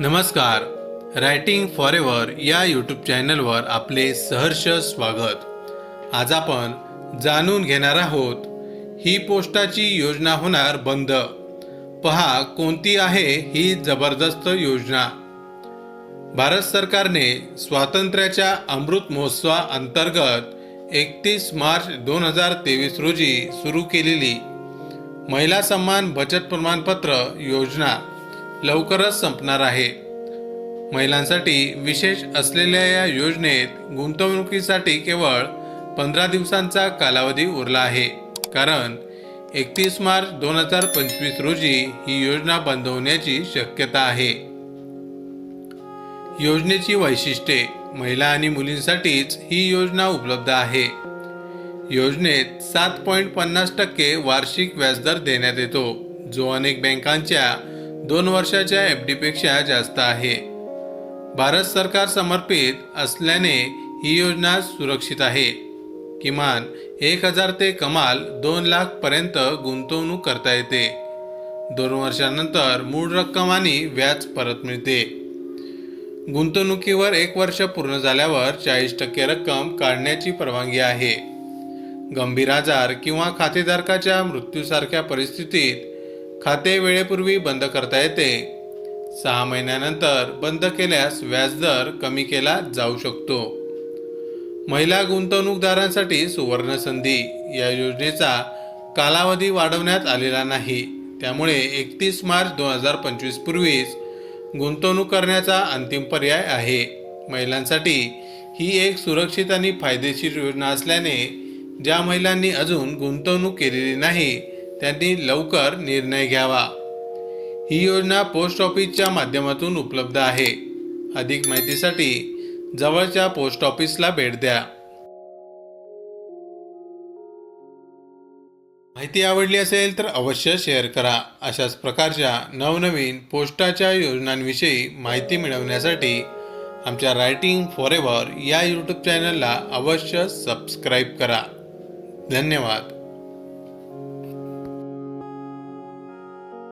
नमस्कार. Writing for ever या YouTube चॅनलवर आपले सहर्ष स्वागत. आज आपण जाणून घेणार आहोत ही पोस्टाची योजना होणार बंद. पहा कोणती आहे ही जबरदस्त योजना? भारत सरकारने स्वातंत्र्याच्या अमृत महोत्सवा अंतर्गत एकतीस मार्च दोन हजार तेवीस रोजी सुरू केलेली महिला सन्मान बचत प्रमाणपत्र योजना. लवकरच संपणार आहे. महिलांसाठी विशेष असलेल्या या योजनेत गुंतवणुकीसाठी केवळ पंधरा दिवसांचा कालावधी उरला आहे. कारण एकतीस मार्च दोन हजार पंचवीस रोजी ही योजना बंद होण्याची शक्यता आहे. योजनेची वैशिष्ट्ये महिला आणि मुलींसाठीच ही योजना उपलब्ध आहे. योजनेत सात पॉईंट पन्नास टक्के वार्षिक व्याजदर देण्यात येतो जो अनेक बँकांच्या दोन वर्षाच्या एफ डीपेक्षा जास्त आहे. भारत सरकार समर्पित असल्याने ही योजना सुरक्षित आहे. किमान एक हजार ते कमाल दोन लाखपर्यंत गुंतवणूक करता येते. दोन वर्षानंतर मूळ रक्कम आणि व्याज परत मिळते. गुंतवणुकीवर एक वर्ष पूर्ण झाल्यावर चाळीस टक्के रक्कम काढण्याची परवानगी आहे. गंभीर आजार किंवा खातेधारकाच्या मृत्यूसारख्या परिस्थितीत खाते वेळेपूर्वी बंद करता येते. सहा महिन्यानंतर बंद केल्यास व्याजदर कमी केला जाऊ शकतो. महिला गुंतवणूकदारांसाठी सुवर्ण संधी या योजनेचा कालावधी वाढवण्यात आलेला नाही. त्यामुळे एकतीस मार्च दोन हजार पंचवीस पूर्वीच गुंतवणूक करण्याचा अंतिम पर्याय आहे. महिलांसाठी ही एक सुरक्षित आणि फायदेशीर योजना असल्याने ज्या महिलांनी अजून गुंतवणूक केलेली नाही त्यांनी लवकर निर्णय घ्यावा. ही योजना पोस्ट ऑफिसच्या माध्यमातून उपलब्ध आहे. अधिक माहितीसाठी जवळच्या पोस्ट ऑफिसला भेट द्या. माहिती आवडली असेल तर अवश्य शेअर करा. अशाच प्रकारच्या नवनवीन पोस्टाच्या योजनांविषयी माहिती मिळवण्यासाठी आमच्या रायटिंग फॉर एव्हर या यूट्यूब चॅनलला अवश्य सबस्क्राईब करा. धन्यवाद.